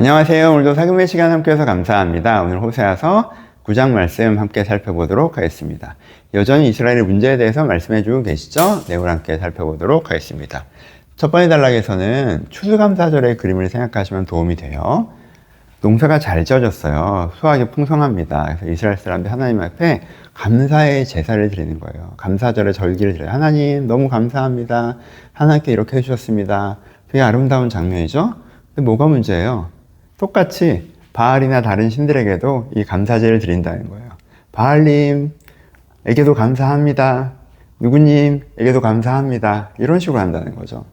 안녕하세요. 오늘도 사금의 시간 함께해서 감사합니다. 오늘 호세아서 9장 말씀 함께 살펴보도록 하겠습니다. 여전히 이스라엘의 문제에 대해서 말씀해주고 계시죠? 내용을 함께 살펴보도록 하겠습니다. 첫 번째 단락에서는 추수감사절의 그림을 생각하시면 도움이 돼요. 농사가 잘 지어졌어요. 수확이 풍성합니다. 그래서 이스라엘 사람들 하나님 앞에 감사의 제사를 드리는 거예요. 감사절의 절기를 드려요. 하나님 너무 감사합니다. 하나님께 이렇게 해주셨습니다. 되게 아름다운 장면이죠? 근데 뭐가 문제예요? 똑같이 바알이나 다른 신들에게도 이 감사제를 드린다는 거예요. 바알님에게도 감사합니다. 누구님에게도 감사합니다. 이런 식으로 한다는 거죠.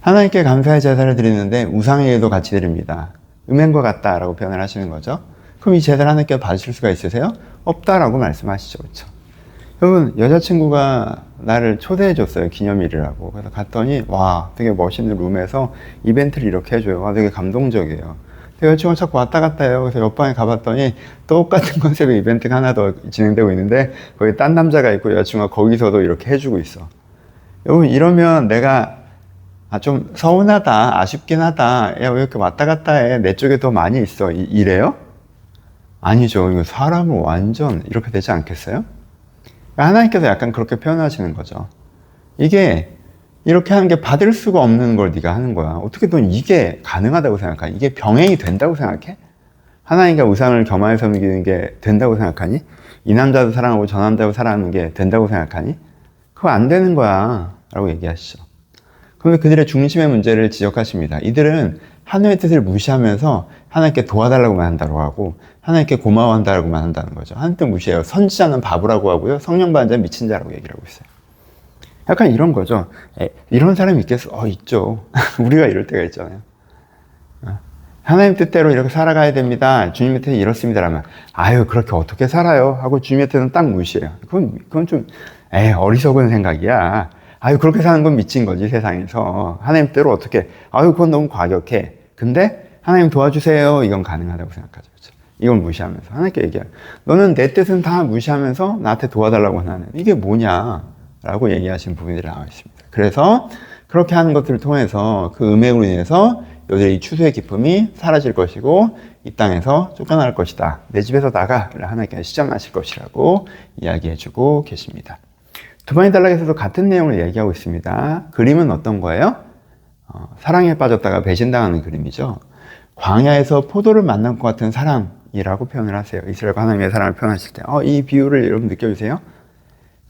하나님께 감사의 제사를 드리는데 우상에게도 같이 드립니다. 음행과 같다라고 표현을 하시는 거죠. 그럼 이 제사를 하나님께 받으실 수가 있으세요? 없다라고 말씀하시죠. 그렇죠? 여러분 여자친구가 나를 초대해 줬어요 기념일이라고. 그래서 갔더니 와 되게 멋있는 룸에서 이벤트를 이렇게 해줘요. 와 되게 감동적이에요. 여자친구가 자꾸 왔다 갔다 해요. 그래서 옆방에 가봤더니 똑같은 컨셉의 이벤트가 하나 더 진행되고 있는데 거기 딴 남자가 있고 여자친구가 거기서도 이렇게 해주고 있어. 여러분 이러면 내가 아, 좀 서운하다 아쉽긴 하다. 야 왜 이렇게 왔다 갔다 해 내 쪽에 더 많이 있어. 이, 이래요? 아니죠. 이거 사람을 완전 이렇게 되지 않겠어요? 하나님께서 약간 그렇게 표현하시는 거죠. 이게 이렇게 하는 게 받을 수가 없는 걸 네가 하는 거야. 어떻게 넌 이게 가능하다고 생각하니? 이게 병행이 된다고 생각해? 하나님과 우상을 겸하여 섬기는 게 된다고 생각하니? 이 남자도 사랑하고 저 남자도 사랑하는 게 된다고 생각하니? 그거 안 되는 거야. 라고 얘기하시죠. 그러면 그들의 중심의 문제를 지적하십니다. 이들은 하나님의 뜻을 무시하면서 하나님께 도와달라고만 한다고 하고 하나님께 고마워한다고만 한다는 거죠. 하나님 뜻 무시해요. 선지자는 바보라고 하고요. 성령 받은 자는 미친 자라고 얘기를 하고 있어요. 약간 이런 거죠. 에, 이런 사람이 있겠어? 어, 있죠. 우리가 이럴 때가 있잖아요. 어, 하나님 뜻대로 이렇게 살아가야 됩니다. 주님의 뜻이 이렇습니다라면, 아유, 그렇게 어떻게 살아요? 하고 주님의 뜻은 딱 무시해요. 그건, 그건 좀, 에 어리석은 생각이야. 아유, 그렇게 사는 건 미친 거지, 세상에서. 하나님 뜻대로 어떻게, 아유, 그건 너무 과격해. 근데, 하나님 도와주세요. 이건 가능하다고 생각하죠. 그렇죠? 이걸 무시하면서. 하나님께 얘기해요. 너는 내 뜻은 다 무시하면서 나한테 도와달라고 하는 이게 뭐냐? 라고 얘기하신 부분들이 나와 있습니다. 그래서 그렇게 하는 것들을 통해서 그 음행으로 인해서 요들이 추수의 기쁨이 사라질 것이고 이 땅에서 쫓겨날 것이다. 내 집에서 나가를 하나님께 시전하실 것이라고 이야기해주고 계십니다. 두 번째 단락에서도 같은 내용을 얘기하고 있습니다. 그림은 어떤 거예요? 어, 사랑에 빠졌다가 배신당하는 그림이죠. 광야에서 포도를 만난 것 같은 사랑이라고 표현을 하세요. 이스라엘과 하나님의 사랑을 표현하실 때. 어, 이 비유를 여러분 느껴주세요.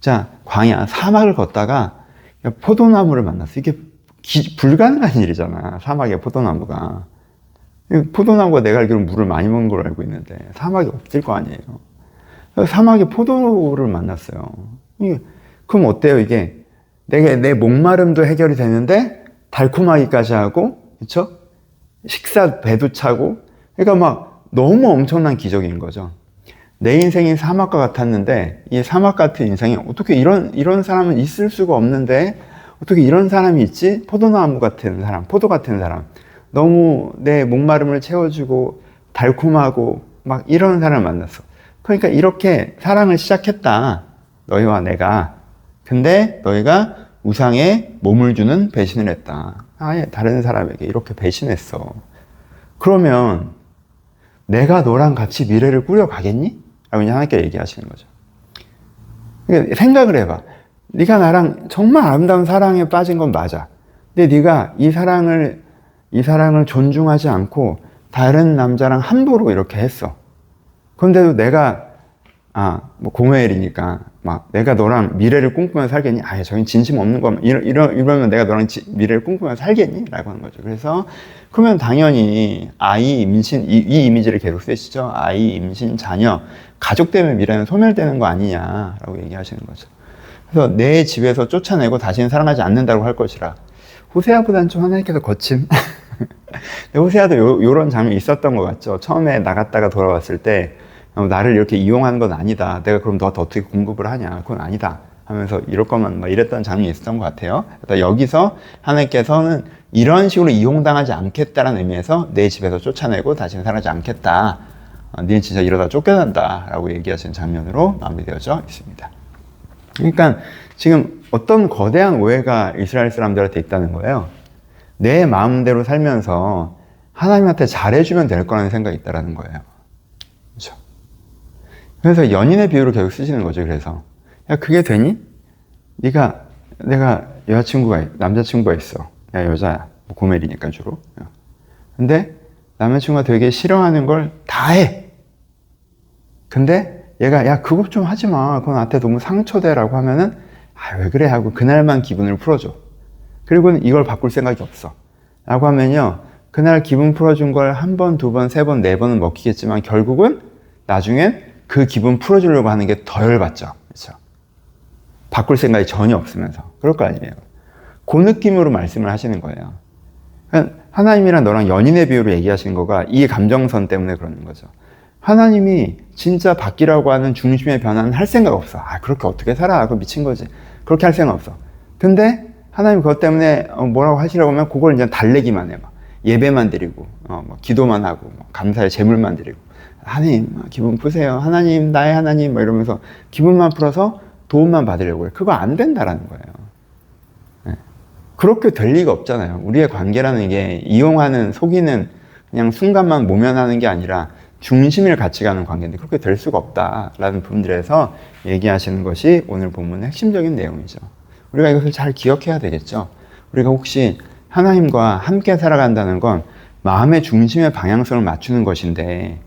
자, 광야, 사막을 걷다가 포도나무를 만났어. 이게 기, 불가능한 일이잖아. 사막에 포도나무가. 포도나무가 내가 알기로 물을 많이 먹는 걸 알고 있는데 사막이 없을 거 아니에요. 사막에 포도를 만났어요. 그럼 어때요, 이게? 내가 내 목마름도 해결이 되는데 달콤하기까지 하고, 그렇죠? 식사 배도 차고, 그러니까 막 너무 엄청난 기적인 거죠. 내 인생이 사막과 같았는데 이 사막 같은 인생이 어떻게 이런 이런 사람은 있을 수가 없는데 어떻게 이런 사람이 있지? 포도나무 같은 사람, 포도 같은 사람. 너무 내 목마름을 채워주고 달콤하고 막 이런 사람을 만났어. 그러니까 이렇게 사랑을 시작했다. 너희와 내가. 근데 너희가 우상에 몸을 주는 배신을 했다. 아예 다른 사람에게 이렇게 배신했어. 그러면 내가 너랑 같이 미래를 꾸려가겠니? 라고 하나님께 얘기하시는 거죠. 그러니까 생각을 해봐. 네가 나랑 정말 아름다운 사랑에 빠진 건 맞아. 근데 네가 이 사랑을 이 사랑을 존중하지 않고 다른 남자랑 함부로 이렇게 했어. 그런데도 내가 아, 뭐 공회일이니까 막 내가 너랑 미래를 꿈꾸며 살겠니? 아예 저긴 진심 없는 거 이러, 이러, 이러면 내가 너랑 지, 미래를 꿈꾸며 살겠니? 라고 하는 거죠. 그래서 그러면 당연히 아이, 임신 이, 이 이미지를 계속 쓰시죠. 아이, 임신, 자녀, 가족 때문에 미래는 소멸되는 거 아니냐라고 얘기하시는 거죠. 그래서 내 집에서 쫓아내고 다시는 사랑하지 않는다고 할 것이라. 호세아보다는 좀 하나님께서 거친. 호세아도 요, 요런 장면이 있었던 것 같죠. 처음에 나갔다가 돌아왔을 때 어, 나를 이렇게 이용하는 건 아니다. 내가 그럼 너 어떻게 공급을 하냐? 그건 아니다. 하면서 이럴 거면 막 이랬던 장면이 있었던 것 같아요. 그러니까 여기서 하나님께서는 이런 식으로 이용당하지 않겠다라는 의미에서 내 집에서 쫓아내고 다시는 살아지 않겠다. 어, 니는 진짜 이러다 쫓겨난다. 라고 얘기하시는 장면으로 마무리되어져 있습니다. 그러니까 지금 어떤 거대한 오해가 이스라엘 사람들한테 있다는 거예요. 내 마음대로 살면서 하나님한테 잘해주면 될 거라는 생각이 있다라는 거예요. 그렇죠? 그래서 연인의 비유를 계속 쓰시는 거죠. 그래서 야 그게 되니? 네가 내가 여자친구가 있- 남자친구가 있어. 야 여자야. 뭐 고멜이니까 주로. 근데 남자친구가 되게 싫어하는 걸 다 해. 근데 얘가 야 그것 좀 하지 마. 그건 나한테 너무 상처돼라고 하면은 아 왜 그래 하고 그날만 기분을 풀어줘. 그리고는 이걸 바꿀 생각이 없어. 라고 하면요. 그날 기분 풀어준 걸 한 번, 두 번, 세 번, 네 번은 먹히겠지만 결국은 나중엔 그 기분 풀어주려고 하는 게 더 열받죠. 그렇죠? 바꿀 생각이 전혀 없으면서. 그럴 거 아니에요. 그 느낌으로 말씀을 하시는 거예요. 그러니까 하나님이랑 너랑 연인의 비유로 얘기하시는 거가 이 감정선 때문에 그러는 거죠. 하나님이 진짜 바뀌라고 하는 중심의 변화는 할 생각 없어. 아, 그렇게 어떻게 살아? 그거 미친 거지. 그렇게 할 생각 없어. 근데 하나님 그것 때문에 어, 뭐라고 하시라고 하면 그걸 이제 달래기만 해. 막 예배만 드리고, 어, 뭐 기도만 하고, 뭐 감사의 제물만 드리고. 하나님, 어, 기분 푸세요. 하나님, 나의 하나님, 막 이러면서 기분만 풀어서 도움만 받으려고 해. 그거 안 된다라는 거예요. 네. 그렇게 될 리가 없잖아요. 우리의 관계라는 게 이용하는, 속이는 그냥 순간만 모면하는 게 아니라 중심을 같이 가는 관계인데 그렇게 될 수가 없다라는 부분들에서 얘기하시는 것이 오늘 본문의 핵심적인 내용이죠. 우리가 이것을 잘 기억해야 되겠죠. 우리가 혹시 하나님과 함께 살아간다는 건 마음의 중심의 방향성을 맞추는 것인데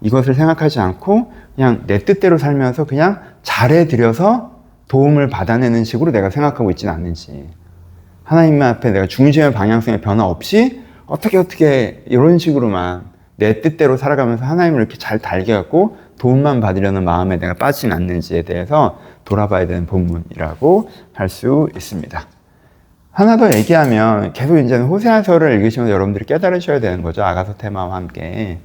이것을 생각하지 않고 그냥 내 뜻대로 살면서 그냥 잘해드려서 도움을 받아내는 식으로 내가 생각하고 있지는 않는지 하나님 앞에 내가 중심의 방향성의 변화 없이 어떻게 어떻게 이런 식으로만 내 뜻대로 살아가면서 하나님을 이렇게 잘 달게갖고 도움만 받으려는 마음에 내가 빠지진 않는지에 대해서 돌아봐야 되는 본문이라고 할 수 있습니다. 하나 더 얘기하면 계속 이제는 호세아서를 읽으시면서 여러분들이 깨달으셔야 되는 거죠. 아가서 테마와 함께.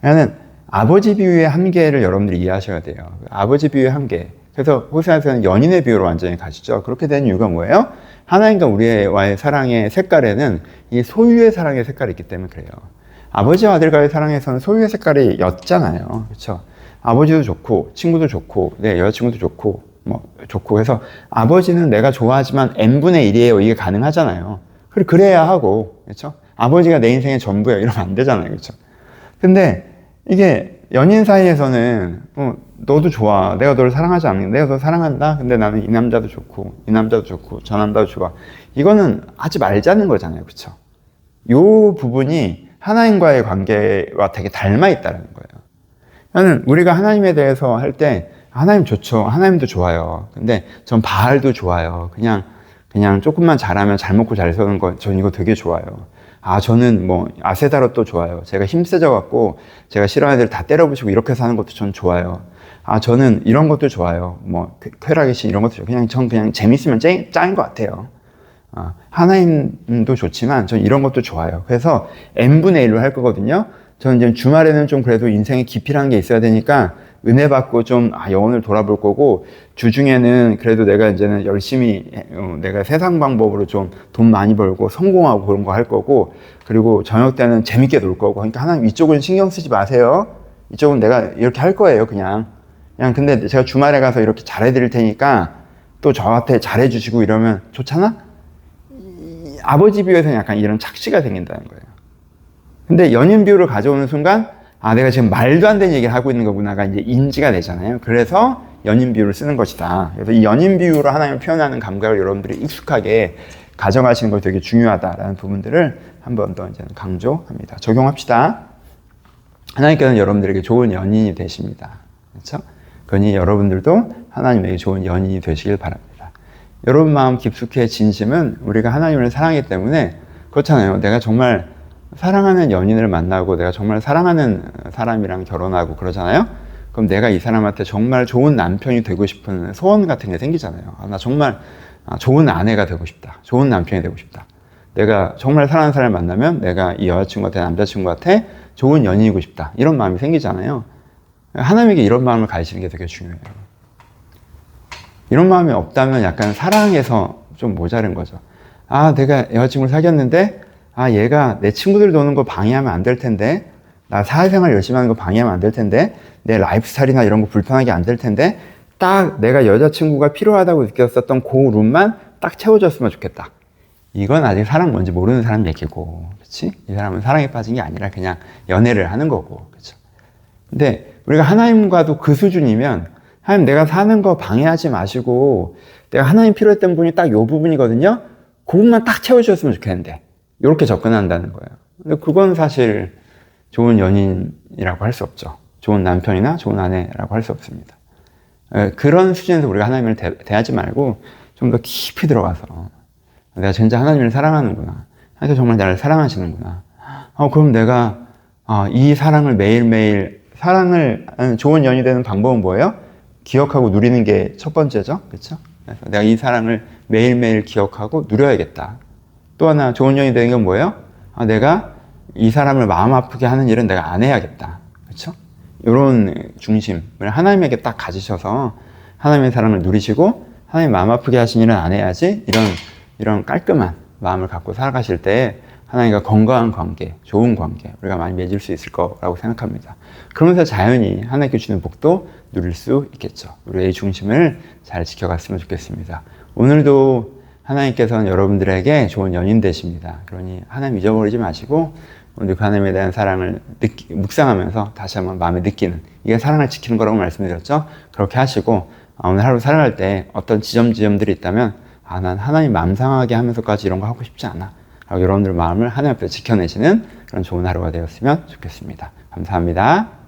그러니까 아버지 비유의 한계를 여러분들이 이해하셔야 돼요. 아버지 비유의 한계. 그래서 호세아서는 연인의 비유로 완전히 가시죠. 그렇게 된 이유가 뭐예요? 하나님과 우리와의 사랑의 색깔에는 이 소유의 사랑의 색깔이 있기 때문에 그래요. 아버지와 아들과의 사랑에서는 소유의 색깔이 였잖아요. 그렇죠? 아버지도 좋고 친구도 좋고 내 여자친구도 좋고 뭐 좋고 해서 아버지는 내가 좋아하지만 n분의 1이에요. 이게 가능하잖아요. 그래 그래야 하고 그렇죠? 아버지가 내 인생의 전부야 이러면 안 되잖아요. 그렇죠? 근데 이게 연인 사이에서는 어, 너도 좋아. 내가 너를 사랑하지 않는 내가 너 사랑한다. 근데 나는 이 남자도 좋고 이 남자도 좋고 저 남자도 좋아. 이거는 하지 말자는 거잖아요. 그렇죠? 요 부분이 하나님과의 관계와 되게 닮아 있다는 거예요. 나는 우리가 하나님에 대해서 할 때 하나님 좋죠. 하나님도 좋아요. 근데 전 바알도 좋아요. 그냥 그냥 조금만 잘하면 잘 먹고 잘 사는 거 전 이거 되게 좋아요. 아 저는 뭐 아세다롯도 좋아요. 제가 힘세져 갖고 제가 싫어하는 애들 다 때려부시고 이렇게 사는 것도 전 좋아요. 아 저는 이런 것도 좋아요. 뭐 쾌락의 신 이런 것도 좋아요. 그냥 전 그냥 재밌으면 짱, 짱인 것 같아요. 아, 하나님도 좋지만 전 이런 것도 좋아요. 그래서 n분의 1로 할 거거든요. 저는 이제 주말에는 좀 그래도 인생에 깊이라는 게 있어야 되니까 은혜 받고 좀 아, 영혼을 돌아볼 거고 주중에는 그래도 내가 이제는 열심히 어, 내가 세상 방법으로 좀 돈 많이 벌고 성공하고 그런 거 할 거고 그리고 저녁 때는 재밌게 놀 거고 그러니까 하나님 이쪽은 신경 쓰지 마세요. 이쪽은 내가 이렇게 할 거예요. 그냥 그냥 근데 제가 주말에 가서 이렇게 잘해 드릴 테니까 또 저한테 잘해 주시고 이러면 좋잖아? 아버지 비유에서는 약간 이런 착시가 생긴다는 거예요. 근데 연인 비유를 가져오는 순간, 아, 내가 지금 말도 안 되는 얘기를 하고 있는 거구나가 이제 인지가 되잖아요. 그래서 연인 비유를 쓰는 것이다. 그래서 이 연인 비유로 하나님을 표현하는 감각을 여러분들이 익숙하게 가져가시는 것이 되게 중요하다라는 부분들을 한 번 더 이제 강조합니다. 적용합시다. 하나님께서는 여러분들에게 좋은 연인이 되십니다. 그렇죠? 그러니 여러분들도 하나님에게 좋은 연인이 되시길 바랍니다. 여러분 마음 깊숙이의 진심은 우리가 하나님을 사랑하기 때문에 그렇잖아요. 내가 정말 사랑하는 연인을 만나고 내가 정말 사랑하는 사람이랑 결혼하고 그러잖아요. 그럼 내가 이 사람한테 정말 좋은 남편이 되고 싶은 소원 같은 게 생기잖아요. 아, 나 정말 아, 좋은 아내가 되고 싶다. 좋은 남편이 되고 싶다. 내가 정말 사랑하는 사람을 만나면 내가 이 여자친구한테 남자친구한테 좋은 연인이고 싶다. 이런 마음이 생기잖아요. 하나님에게 이런 마음을 가지시는 게 되게 중요해요. 이런 마음이 없다면 약간 사랑에서 좀 모자른 거죠. 아, 내가 여자친구를 사귀었는데, 아, 얘가 내 친구들 노는 거 방해하면 안 될 텐데, 나 사회생활 열심히 하는 거 방해하면 안 될 텐데, 내 라이프 스타일이나 이런 거 불편하게 안 될 텐데, 딱 내가 여자친구가 필요하다고 느꼈었던 그 룸만 딱 채워줬으면 좋겠다. 이건 아직 사랑 뭔지 모르는 사람 얘기고, 그렇지? 이 사람은 사랑에 빠진 게 아니라 그냥 연애를 하는 거고, 그렇죠? 근데 우리가 하나님과도 그 수준이면 하나님 내가 사는 거 방해하지 마시고 내가 하나님 필요했던 분이 딱 요 부분이거든요. 그 부분만 딱 채워주셨으면 좋겠는데 이렇게 접근한다는 거예요. 근데 그건 사실 좋은 연인이라고 할 수 없죠. 좋은 남편이나 좋은 아내라고 할 수 없습니다. 에, 그런 수준에서 우리가 하나님을 대, 대하지 말고 좀 더 깊이 들어가서 내가 진짜 하나님을 사랑하는구나. 하나님께서 정말 나를 사랑하시는구나. 어, 그럼 내가 어, 이 사랑을 매일매일 사랑을 하는 좋은 연이 되는 방법은 뭐예요? 기억하고 누리는 게 첫 번째죠. 그렇죠? 그래서 내가 이 사랑을 매일매일 기억하고 누려야겠다. 또 하나 좋은 연이 되는 건 뭐예요? 아, 내가 이 사람을 마음 아프게 하는 일은 내가 안 해야겠다. 그렇죠? 이런 중심을 하나님에게 딱 가지셔서 하나님의 사랑을 누리시고 하나님 마음 아프게 하신 일은 안 해야지 이런 이런 깔끔한 마음을 갖고 살아가실 때 하나님과 건강한 관계, 좋은 관계 우리가 많이 맺을 수 있을 거라고 생각합니다. 그러면서 자연히 하나님께 주는 복도 누릴 수 있겠죠. 우리의 중심을 잘 지켜갔으면 좋겠습니다. 오늘도 하나님께서는 여러분들에게 좋은 연인 되십니다. 그러니 하나님 잊어버리지 마시고 오늘 그 하나님에 대한 사랑을 느끼, 묵상하면서 다시 한번 마음에 느끼는 이게 사랑을 지키는 거라고 말씀드렸죠. 그렇게 하시고 아, 오늘 하루 살아갈 때 어떤 지점 지점들이 있다면 아, 난 하나님 마음 상하게 하면서까지 이런 거 하고 싶지 않아. 여러분들 마음을 하나님 앞에 지켜내시는 그런 좋은 하루가 되었으면 좋겠습니다. 감사합니다.